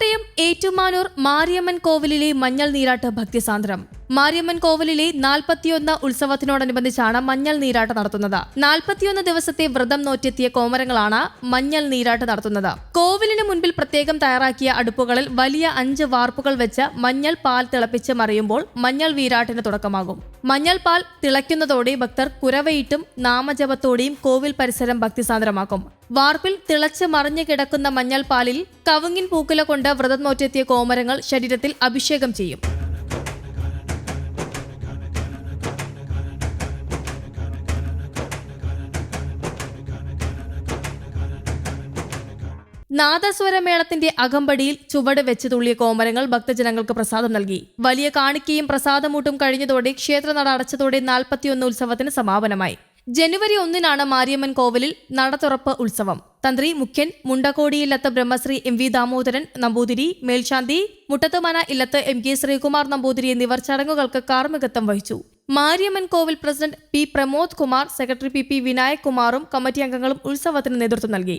കോട്ടയം ഏറ്റുമാനൂർ മാരിയമ്മൻ കോവിലിലെ മഞ്ഞൾ നീരാട്ട് ഭക്തിസാന്ദ്രം. മാരിയമ്മൻ കോവിലിലെ നാൽപ്പത്തിയൊന്ന് ഉത്സവത്തിനോടനുബന്ധിച്ചാണ് മഞ്ഞൾ നീരാട്ട് നടത്തുന്നത്. നാൽപ്പത്തിയൊന്ന് ദിവസത്തെ വ്രതം നോറ്റെത്തിയ കോമരങ്ങളാണ് മഞ്ഞൾ നീരാട്ട് നടത്തുന്നത്. കോവിലിന് മുൻപിൽ പ്രത്യേകം തയ്യാറാക്കിയ അടുപ്പുകളിൽ വലിയ അഞ്ച് വാർപ്പുകൾ വെച്ച് മഞ്ഞൾ പാൽ തിളപ്പിച്ച് മറിയുമ്പോൾ മഞ്ഞൾ വീരാട്ടിന് തുടക്കമാകും. മഞ്ഞൾ പാൽ തിളയ്ക്കുന്നതോടെ ഭക്തർ കുരവയിട്ടും നാമജപത്തോടെയും കോവിൽ പരിസരം ഭക്തിസാന്ദ്രമാക്കും. വാർപ്പിൽ തിളച്ച് മറിഞ്ഞു കിടക്കുന്ന മഞ്ഞൾ പാലിൽ കവുങ്ങിൻ പൂക്കുല കൊണ്ട് വ്രതം നോറ്റെത്തിയ കോമരങ്ങൾ ശരീരത്തിൽ അഭിഷേകം ചെയ്യും. നാദസ്വരമേളത്തിന്റെ അകമ്പടിയിൽ ചുവട് വെച്ച് തുള്ളിയ കോമരങ്ങൾ ഭക്തജനങ്ങൾക്ക് പ്രസാദം നൽകി. വലിയ കാണിക്കയും പ്രസാദമൂട്ടും കഴിഞ്ഞതോടെ ക്ഷേത്രനട അടച്ചതോടെ നാൽപ്പത്തിയൊന്ന് ഉത്സവത്തിന് സമാപനമായി. ജനുവരി ഒന്നിനാണ് മാരിയമ്മൻ കോവിലിൽ നട തുറപ്പ് ഉത്സവം. തന്ത്രി മുഖ്യൻ മുണ്ടക്കോടിയില്ലത്ത് ബ്രഹ്മശ്രീ എം വി ദാമോദരൻ നമ്പൂതിരി മേൽശാന്തി മുട്ടത്തുമന ഇല്ലത്ത് എം കെ ശ്രീകുമാർ നമ്പൂതിരി എന്നിവർ ചടങ്ങുകൾക്ക് കാർമ്മികത്വം വഹിച്ചു. മാരിയമ്മൻ കോവിൽ president P Pramod Kumar secretary P P Vinayak കുമാറും കമ്മിറ്റി അംഗങ്ങളും ഉത്സവത്തിന് നേതൃത്വം നൽകി.